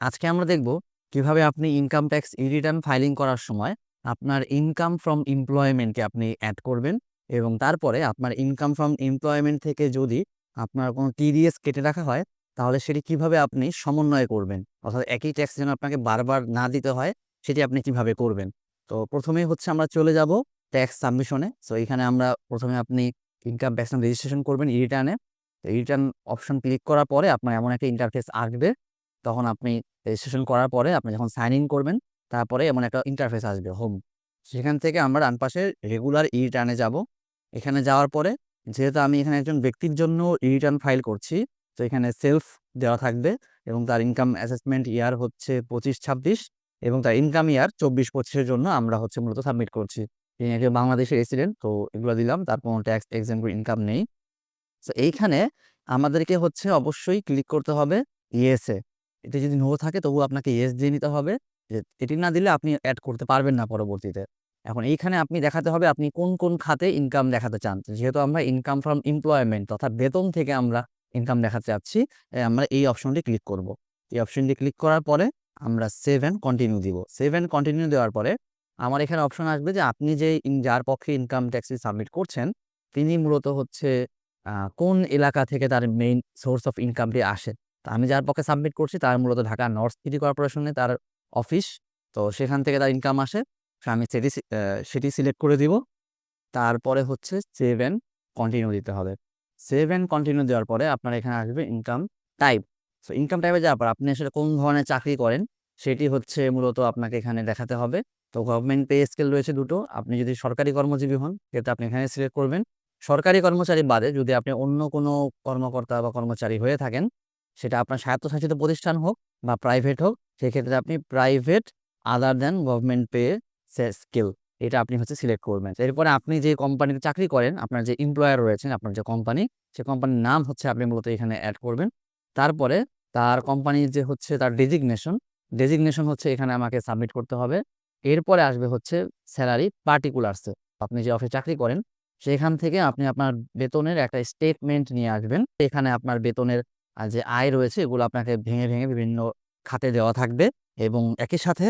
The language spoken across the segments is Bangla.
আজকে আমরা দেখব কীভাবে আপনি income tax e return filing করার সময় আপনার ইনকাম ফ্রম এমপ্লয়মেন্টকে আপনি অ্যাড করবেন এবং তারপরে আপনার ইনকাম ফ্রম এমপ্লয়মেন্ট থেকে যদি আপনার কোনো টিডিএস কেটে রাখা হয়, তাহলে সেটি কীভাবে আপনি সমন্বয় করবেন? অর্থাৎ একই ট্যাক্স যেন আপনাকে বারবার না দিতে হয়, সেটি আপনি কীভাবে করবেন? তো প্রথমেই হচ্ছে আমরা চলে যাব ট্যাক্স সাবমিশনে সো এখানে আমরা প্রথমে আপনি ইনকাম ট্যাক্স রেজিস্ট্রেশন করবেন ই রিটার্নে রিটার্ন অপশন ক্লিক করার পরে আপনার এমন একটা ইন্টারফেস আসবে। তখন আপনি রেজিস্ট্রেশন করার পরে আপনি যখন সাইন ইন করবেন, তারপরে এমন একটা ইন্টারফেস আসবে হোম সেখান থেকে আমরা ডান পাশে রেগুলার ই রিটার্নে যাব। এখানে যাওয়ার পরে যেহেতু আমি এখানে একজন ব্যক্তির জন্য ই রিটার্ন ফাইল করছি, তো এখানে সেলফ দেওয়া থাকবে এবং তার ইনকাম অ্যাসেসমেন্ট ইয়ার হচ্ছে পঁচিশ ছাব্বিশ এবং তার ইনকাম ইয়ার চব্বিশ পঁচিশের জন্য আমরা হচ্ছে মূলত সাবমিট করছি। তিনি একজন বাংলাদেশের রেসিডেন্ট তো এগুলো দিলাম তার কোনো ট্যাক্স এক্সাম ইনকাম নেই। তো এইখানে আমাদেরকে হচ্ছে অবশ্যই ক্লিক করতে হবে ইয়েসে এটা যদি নো থাকে তবু আপনাকে ইয়েস দিয়ে নিতে হবে। যে এটি না দিলে আপনি অ্যাড করতে পারবেন না পরবর্তীতে। এখন এইখানে আপনি দেখাতে হবে আপনি কোন কোন খাতে ইনকাম দেখাতে চান। যেহেতু আমরা ইনকাম ফ্রম এমপ্লয়মেন্ট অর্থাৎ বেতন থেকে আমরা ইনকাম দেখাতে চাচ্ছি আমরা এই অপশনটি ক্লিক করব। এই অপশনটি ক্লিক করার পরে আমরা সেভ অ্যান্ড কন্টিনিউ দিব। সেভ অ্যান্ড কন্টিনিউ দেওয়ার পরে আমার এখানে অপশন আসবে যে আপনি যে যার পক্ষে ইনকাম ট্যাক্সি সাবমিট করছেন, তিনি মূলত হচ্ছে কোন এলাকা থেকে তার মেইন সোর্স অফ ইনকামটি আসে। তো আমি যার পক্ষে সাবমিট করছি তার মূলত ঢাকা নর্থ সিটি কর্পোরেশনে তার অফিস তো সেখান থেকে তার ইনকাম আসে। আমি সেটি সেটি সিলেক্ট করে দিব। তারপরে হচ্ছে সেভ অ্যান্ড কন্টিনিউ দিতে হবে। সেভ অ্যান্ড কন্টিনিউ দেওয়ার পরে আপনার এখানে আসবে ইনকাম টাইপ সো ইনকাম টাইপে যাওয়ার পর আপনি আসলে কোন ধরনের চাকরি করেন সেটি হচ্ছে মূলত আপনাকে এখানে দেখাতে হবে। তো গভর্নমেন্ট পে স্কেল রয়েছে দুটো। আপনি যদি সরকারি কর্মজীবী হন সেটা আপনি এখানে সিলেক্ট করবেন। সরকারি কর্মচারী বাদে যদি আপনি অন্য কোনো কর্মকর্তা বা কর্মচারী হয়ে থাকেন সেটা আপনার স্বায়ত্তশাসিত প্রতিষ্ঠান হোক বা প্রাইভেট হোক, সেক্ষেত্রে আপনি private other than government pay scale এটা আপনি হচ্ছে সিলেক্ট করবেন। এরপরে আপনি যে কোম্পানিতে চাকরি করেন, আপনার যে এমপ্লয়ার রয়েছেন, আপনার যে কোম্পানি সে কোম্পানির নাম হচ্ছে আপনি মূলত এখানে অ্যাড করবেন। তারপরে তার কোম্পানির যে হচ্ছে তার ডেজিগনেশন ডেজিগনেশন হচ্ছে এখানে আমাকে সাবমিট করতে হবে। এরপরে আসবে হচ্ছে স্যালারি পার্টিকুলার্সে আপনি যে অফিসে চাকরি করেন, সেখান থেকে আপনি আপনার বেতনের একটা স্টেটমেন্ট নিয়ে আসবেন। এখানে আপনার বেতনের আহ, যে আয় রয়েছে এগুলো আপনাকে ভেঙে ভেঙে বিভিন্ন খাতে দেওয়া থাকবে এবং একই সাথে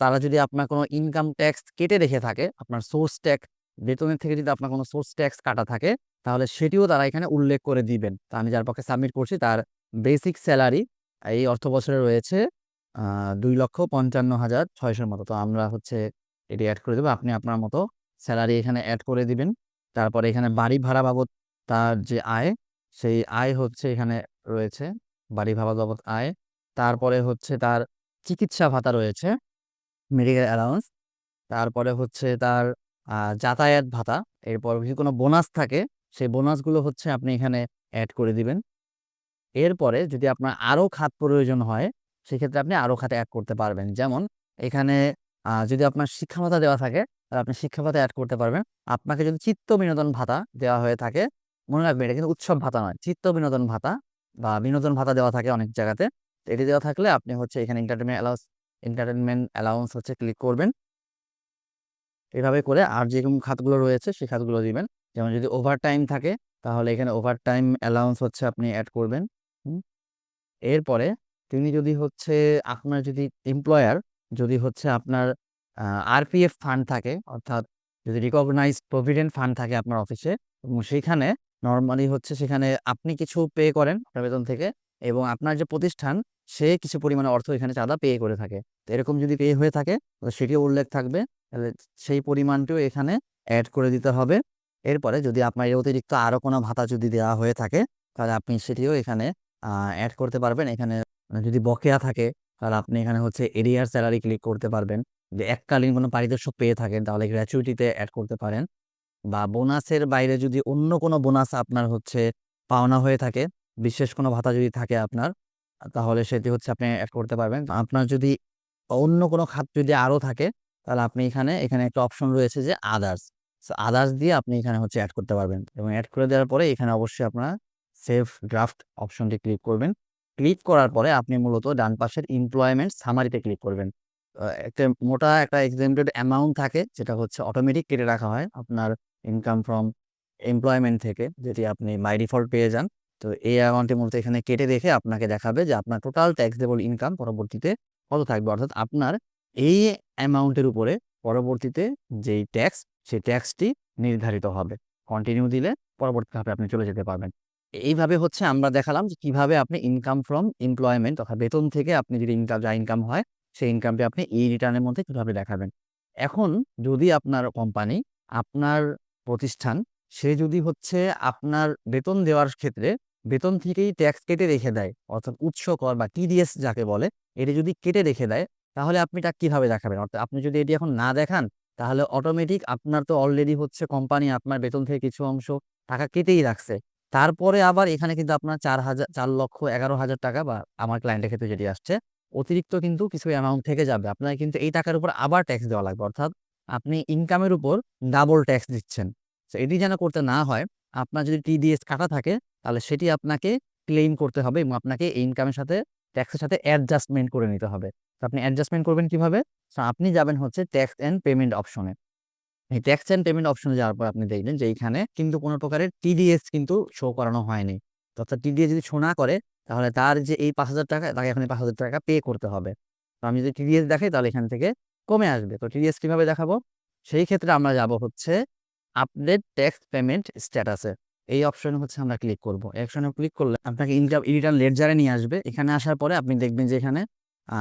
তারা যদি আপনার কোনো ইনকাম ট্যাক্স কেটে রেখে থাকে আপনার সোর্স ট্যাক্স বেতনের থেকে যদি আপনার কোনো সোর্স ট্যাক্স কাটা থাকে তাহলে সেটিও তারা এখানে উল্লেখ করে দিবেন। তা আমি যার পক্ষে সাবমিট করছি তার বেসিক স্যালারি এই অর্থ বছরে রয়েছে দুই লক্ষ পঞ্চান্ন হাজার ছয়শোর মতো। তো আমরা হচ্ছে এটি অ্যাড করে দেবো আপনি আপনার মতো স্যালারি এখানে অ্যাড করে দিবেন। তারপরে এখানে বাড়ি ভাড়া বাবদ তার যে আয় সেই আয় হচ্ছে এখানে রয়েছে, বাড়ি ভাবা বাবদ আয়। তারপরে হচ্ছে তার চিকিৎসা ভাতা রয়েছে মেডিকেল অ্যালাউন্স তারপরে হচ্ছে তার যাতায়াত ভাতা। এরপর যদি কোনো বোনাস থাকে, সেই বোনাসগুলো হচ্ছে আপনি এখানে অ্যাড করে দিবেন। এরপরে যদি আপনার আরও খাত প্রয়োজন হয়, সেক্ষেত্রে আপনি আরও খাতে অ্যাড করতে পারবেন। যেমন এখানে যদি আপনার শিক্ষা ভাতা দেওয়া থাকে, তাহলে আপনি শিক্ষা ভাতা অ্যাড করতে পারবেন। আপনাকে যদি চিত্ত বিনোদন ভাতা দেওয়া হয়ে থাকে মনে রাখবেন এটা কিন্তু উৎসব ভাতা নয়, চিত্ত বিনোদন ভাতা বা বিনোদন ভাতা দেওয়া থাকে অনেক জায়গাতে। এটি দেওয়া থাকলে আপনি হচ্ছে এখানে এন্টারটেনমেন্ট অ্যালাউন্স এন্টারটেনমেন্ট অ্যালাউন্স হচ্ছে ক্লিক করবেন। এভাবে করে আর যে কোন খাতগুলো রয়েছে সেই খাতগুলো দিবেন। যেমন যদি ওভার টাইম থাকে তাহলে এখানে ওভার টাইম অ্যালাউন্স হচ্ছে আপনি অ্যাড করবেন। এরপরে তিনি যদি হচ্ছে আপনার যদি এমপ্লয়ার যদি হচ্ছে আপনার আরপিএফ ফান্ড থাকে অর্থাৎ যদি রিকগনাইজ প্রভিডেন্ট ফান্ড থাকে আপনার অফিসে এবং সেখানে নর্মালি হচ্ছে সেখানে আপনি কিছু পে করেন আপনার বেতন থেকে এবং আপনার যে প্রতিষ্ঠান, সে কিছু পরিমাণে অর্থ এখানে চাঁদা পে করে থাকে। তো এরকম যদি পে হয়ে থাকে, তাহলে সেটিও উল্লেখ থাকবে। তাহলে সেই পরিমাণটিও এখানে অ্যাড করে দিতে হবে। এরপরে যদি আপনার এর অতিরিক্ত আরও কোনো ভাতা যদি দেওয়া হয়ে থাকে, তাহলে আপনি সেটিও এখানে অ্যাড করতে পারবেন। এখানে মানে যদি বকেয়া থাকে, তাহলে আপনি এখানে হচ্ছে এরিয়ার স্যালারি ক্লিক করতে পারবেন। যে এককালীন কোনো পারিতোষিক পেয়ে থাকেন তাহলে গ্র্যাচুইটিতে অ্যাড করতে পারেন। বা বোনাসের বাইরে যদি অন্য কোনো বোনাস আপনার হচ্ছে পাওনা হয়ে থাকে, বিশেষ কোনো ভাতা যদি থাকে আপনার, তাহলে সেটি হচ্ছে আপনি অ্যাড করতে পারবেন। আপনার যদি অন্য কোনো খাত যদি আরও থাকে, তাহলে আপনি এখানে এখানে একটা অপশন রয়েছে যে আদার্স আদার্স দিয়ে আপনি এখানে হচ্ছে অ্যাড করতে পারবেন এবং অ্যাড করে দেওয়ার পরে এখানে অবশ্যই আপনার সেভ ড্রাফট অপশনটি ক্লিক করবেন। ক্লিক করার পরে আপনি মূলত ডান পাশের এমপ্লয়মেন্ট সামারিতে ক্লিক করবেন। একটা মোটা একটা এক্সেমটেড অ্যামাউন্ট থাকে, যেটা হচ্ছে অটোমেটিক কেটে রাখা হয়। আপনার ইনকাম ফ্রম এমপ্লয়মেন্ট থেকে যেটি আপনি বাই ডিফল্ট পেয়ে যান, তো এই অ্যামাউন্টে মধ্যে এখানে কেটে রেখে আপনাকে দেখাবে যে আপনার টোটাল ট্যাক্সেবল ইনকাম পরবর্তীতে কত থাকবে। অর্থাৎ আপনার এই অ্যামাউন্টের উপরে পরবর্তীতে যেই ট্যাক্স সেই ট্যাক্সটি নির্ধারিত হবে। কন্টিনিউ দিলে পরবর্তীভাবে আপনি চলে যেতে পারবেন। এইভাবে হচ্ছে আমরা দেখালাম যে কীভাবে আপনি ইনকাম ফ্রম এমপ্লয়মেন্ট অর্থাৎ বেতন থেকে আপনি যদি ইনকাম যা ইনকাম হয়, সেই ইনকামটি আপনি এই রিটার্নের মধ্যে কীভাবে দেখাবেন। এখন যদি আপনার কোম্পানি আপনার প্রতিষ্ঠান, সে যদি হচ্ছে আপনার বেতন দেওয়ার ক্ষেত্রে বেতন থেকেই ট্যাক্স কেটে রেখে দেয়, অর্থাৎ উৎস কর বা টিডিএস যাকে বলে, এটি যদি কেটে রেখে দেয়, তাহলে আপনি এটা কীভাবে দেখাবেন? অর্থাৎ আপনি যদি এটি এখন না দেখান, তাহলে অটোমেটিক আপনার তো অলরেডি হচ্ছে কোম্পানি আপনার বেতন থেকে কিছু অংশ টাকা কেটেই রাখছে। তারপরে আবার এখানে কিন্তু আপনার চার হাজার, চার লক্ষ এগারো হাজার টাকা বা আমার ক্লায়েন্টের ক্ষেত্রে যেটি আসছে, অতিরিক্ত কিন্তু কিছু অ্যামাউন্ট থেকে যাবে। আপনার কিন্তু এই টাকার উপর আবার ট্যাক্স দেওয়া লাগবে, অর্থাৎ আপনি ইনকামের উপর ডাবল ট্যাক্স দিচ্ছেন। তো এটি যেন করতে না হয়, আপনার যদি টিডিএস কাটা থাকে, তাহলে সেটি আপনাকে ক্লেম করতে হবে এবং আপনাকে ইনকামের সাথে ট্যাক্সের সাথে অ্যাডজাস্টমেন্ট করে নিতে হবে। তো আপনি অ্যাডজাস্টমেন্ট করবেন কীভাবে? আপনি যাবেন হচ্ছে ট্যাক্স অ্যান্ড পেমেন্ট অপশনে এই ট্যাক্স অ্যান্ড পেমেন্ট অপশনে যাওয়ার পর আপনি দেখবেন যে এইখানে কিন্তু কোনো প্রকারের টিডিএস কিন্তু শো করানো হয়নি। অর্থাৎ টিডিএস যদি শো না করে, তাহলে তার যে এই পাঁচ হাজার টাকা, তাকে এখন পাঁচ হাজার টাকা পে করতে হবে। তো আমি যদি টিডিএস দেখাই, তাহলে এখান থেকে কমে আসবে। তো টিডিএস কীভাবে দেখাবো? সেই ক্ষেত্রে আমরা যাব হচ্ছে আপডেট ট্যাক্স পেমেন্ট স্ট্যাটাসে। এই অপশনে হচ্ছে আমরা ক্লিক করব। অপশনে ক্লিক করলে আপনাকে ইনকাম, রিটার্ন লেটজারে নিয়ে আসবে। এখানে আসার পরে আপনি দেখবেন যে এখানে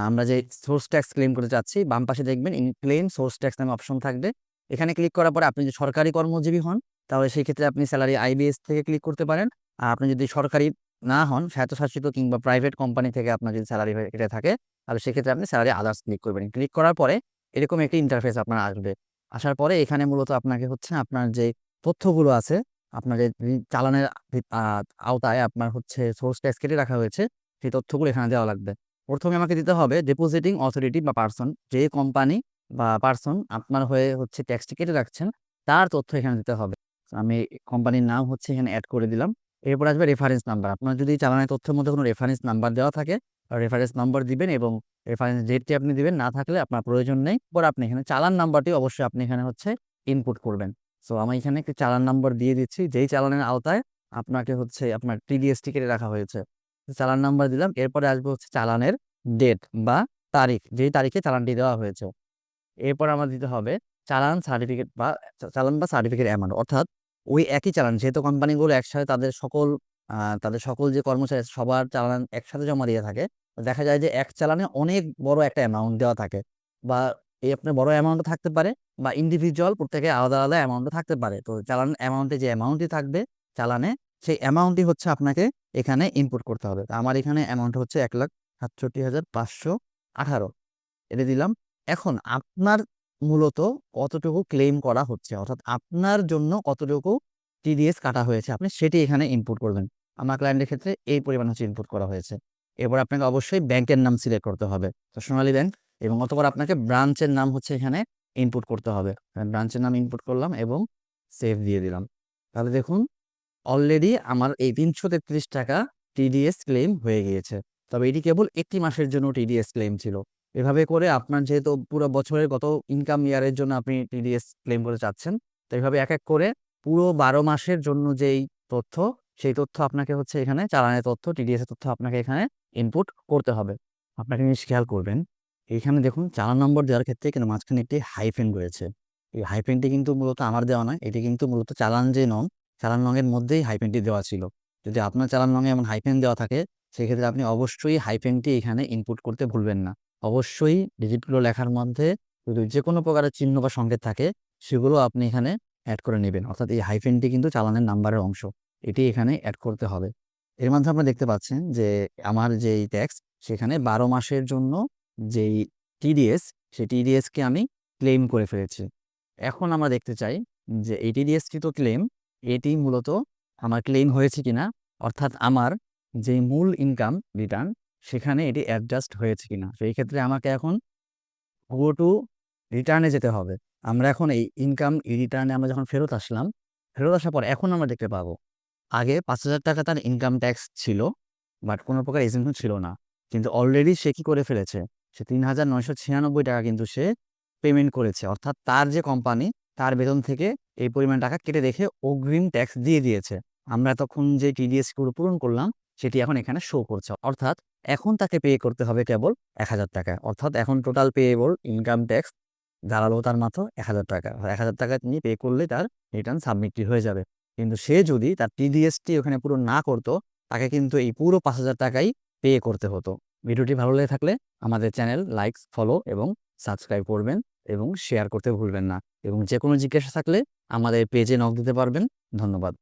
আমরা যে সোর্স ট্যাক্স ক্লেম করতে চাচ্ছি, বাম পাশে দেখবেন ইন ক্লেম সোর্স ট্যাক্স নামে অপশন থাকবে। এখানে ক্লিক করার পরে আপনি যদি সরকারি কর্মজীবী হন, তাহলে সেই ক্ষেত্রে আপনি স্যালারি আইবিএস থেকে ক্লিক করতে পারেন। আর আপনি যদি সরকারি না হন, স্বায়ত্তশাসিত কিংবা প্রাইভেট কোম্পানি থেকে আপনার যদি স্যালারি কেটে থাকে, তাহলে সেক্ষেত্রে আপনি স্যালারি আদার্স ক্লিক করবেন। ক্লিক করার পরে এরকম একটি ইন্টারফেস আপনার আসবে। আসার পরে এখানে মূলত আপনাকে হচ্ছে আপনার যে তথ্যগুলো আছে, আপনার যে চালানের আওতায় আপনার হচ্ছে সোর্স ট্যাক্স কেটে রাখা হয়েছে, সেই তথ্যগুলো এখানে দেওয়া লাগবে। প্রথমে আমাকে দিতে হবে ডিপোজিটিং অথরিটি বা পার্সন যে কোম্পানি বা পার্সন আপনার হয়ে হচ্ছে ট্যাক্সটি কেটে রাখছেন, তার তথ্য এখানে দিতে হবে। আমি কোম্পানির নাম হচ্ছে এখানে অ্যাড করে দিলাম। এরপর আসবে রেফারেন্স নাম্বার আপনার যদি চালানের তথ্যের মধ্যে কোনো রেফারেন্স নাম্বার দেওয়া থাকে রেফারেন্স নাম্বার দিবেন এবং রেফারেন্স ডেটটি আপনি দিবেন, না থাকলে আপনার প্রয়োজন নেই। পর আপনি এখানে চালান নাম্বারটি অবশ্যই আপনি এখানে হচ্ছে ইনপুট করবেন। সো আমি এখানে একটি চালান নাম্বার দিয়ে দিচ্ছি। যেই চালানের আওতায় আপনাকে হচ্ছে আপনার টিডিএস কেটে রাখা হয়েছে চালান নাম্বার দিলাম। এরপরে আসবে হচ্ছে চালানের ডেট বা তারিখ, যেই তারিখে চালানটি দেওয়া হয়েছে। এরপর আমার দিতে হবে চালান সার্টিফিকেট বা চালান বা সার্টিফিকেট অ্যামাউন্ট অর্থাৎ ওই একই চালান, যেহেতু কোম্পানিগুলো একসাথে তাদের সকল তাদের সকল যে কর্মচারী সবার চালান একসাথে জমা দিয়ে থাকে। দেখা যায় যে এক চালানে অনেক বড় একটা অ্যামাউন্ট দেওয়া থাকে বা এই আপনার বড় অ্যামাউন্টও থাকতে পারে বা ইন্ডিভিজুয়াল প্রত্যেকে আলাদা আলাদা অ্যামাউন্টও থাকতে পারে। তো চালান অ্যামাউন্টে যে অ্যামাউন্টটি থাকবে চালানে সেই অ্যামাউন্টই হচ্ছে আপনাকে এখানে ইনপুট করতে হবে। তো আমার এখানে অ্যামাউন্ট হচ্ছে এক লাখ সাতষট্টি হাজার পাঁচশো আঠারো। এটা দিলাম। এখন আপনার মূলত কতটুকু ক্লেম করা হচ্ছে? অর্থাৎ আপনার জন্য কতটুকু টিডিএস কাটা হয়েছে? আপনি সেটি এখানে ইনপুট করবেন। আমার ক্লায়েন্টের ক্ষেত্রে এই পরিমাণ হচ্ছে ইনপুট করা হয়েছে। এরপর আপনাকে অবশ্যই ব্যাংকের নাম সিলেক্ট করতে হবে। তো সোনালী ব্যাংক এবং অতপর আপনাকে ব্রাঞ্চের নাম হচ্ছে এখানে ইনপুট করতে হবে। ব্রাঞ্চের নাম ইনপুট করলাম এবং সেভ দিয়ে দিলাম। তাহলে দেখুন অলরেডি আমার এই তিনশো তেত্রিশ টাকা টিডিএস ক্লেম হয়ে গিয়েছে। তবে এটি কেবল একটি মাসের জন্য টিডিএস ক্লেম ছিল। এভাবে করে আপনার যেহেতু পুরো বছরের গত ইনকাম ইয়ারের জন্য আপনি টিডিএস ক্লেম করে চাচ্ছেন তো এইভাবে এক এক করে পুরো বারো মাসের জন্য যেই তথ্য সেই তথ্য আপনাকে হচ্ছে এখানে চালানের তথ্য টিডিএস তথ্য আপনাকে এখানে ইনপুট করতে হবে। আপনাকে জিনিস খেয়াল করবেন এইখানে দেখুন চালান নম্বর দেওয়ার ক্ষেত্রে কিন্তু মাঝখানে একটি হাইফেন রয়েছে। এই হাইফেনটি কিন্তু মূলত আমার দেওয়া নয়, এটি কিন্তু মূলত চালান যে নং, চালান রঙের মধ্যেই হাইফেনটি দেওয়া ছিল। যদি আপনার চালান রঙে এমন হাইফেন দেওয়া থাকে, সেক্ষেত্রে আপনি অবশ্যই হাইফেনটি এখানে ইনপুট করতে ভুলবেন না। অবশ্যই ডিজিটগুলো লেখার মধ্যে যদি যে কোনো প্রকারের চিহ্ন বা সংকেত থাকে, সেগুলো আপনি এখানে অ্যাড করে নেবেন। অর্থাৎ এই হাইফেনটি কিন্তু চালানের নাম্বারের অংশ। এটি এখানে অ্যাড করতে হবে। এর মাধ্যমে আপনারা দেখতে পাচ্ছেন যে আমার যেই ট্যাক্স সেখানে বারো মাসের জন্য যেই টিডিএস সেই টিডিএসকে আমি ক্লেম করে ফেলেছি। এখন আমরা দেখতে চাই যে এই তো ক্লেম এটি মূলত আমার ক্লেম হয়েছে কিনা, অর্থাৎ আমার যে মূল ইনকাম রিটার্ন সেখানে এটি অ্যাডজাস্ট হয়েছে কিনা। সেই ক্ষেত্রে আমাকে এখন গো টু রিটার্নে যেতে হবে। আমরা এখন এই ইনকাম রিটার্নে আমরা যখন ফেরত আসলাম, ফেরত আসার পর এখন আমরা দেখতে পাবো আগে পাঁচ হাজার টাকা তার ইনকাম ট্যাক্স ছিল বাট কোনো প্রকার এজেন্সন ছিল না। কিন্তু অলরেডি সে কি করে ফেলেছে? সে তিন হাজার নয়শো ছিয়ানব্বই টাকা কিন্তু সে পেমেন্ট করেছে। অর্থাৎ তার যে কোম্পানি তার বেতন থেকে এই পরিমাণ টাকা কেটে রেখে অগ্রিম ট্যাক্স দিয়ে দিয়েছে। আমরা তখন যে টিডিএসগুলো পূরণ করলাম, সেটি এখন এখানে শো করছে। অর্থাৎ এখন তাকে পে করতে হবে কেবল এক হাজার টাকা। অর্থাৎ এখন টোটাল পেয়েবল ইনকাম ট্যাক্স দাঁড়াল তার মাত্র এক হাজার টাকা। এক হাজার টাকা তিনি পে করলে তার রিটার্ন সাবমিটটি হয়ে যাবে। কিন্তু সে যদি তার টিডিএসটি ওখানে পুরো না করতো, তাকে কিন্তু এই পুরো পাঁচ হাজার টাকাই পে করতে হতো। ভিডিওটি ভালো লেগে থাকলে আমাদের চ্যানেল লাইক ফলো এবং সাবস্ক্রাইব করবেন এবং শেয়ার করতে ভুলবেন না। এবং যে কোনো জিজ্ঞাসা থাকলে আমাদের পেজে নক দিতে পারবেন। ধন্যবাদ।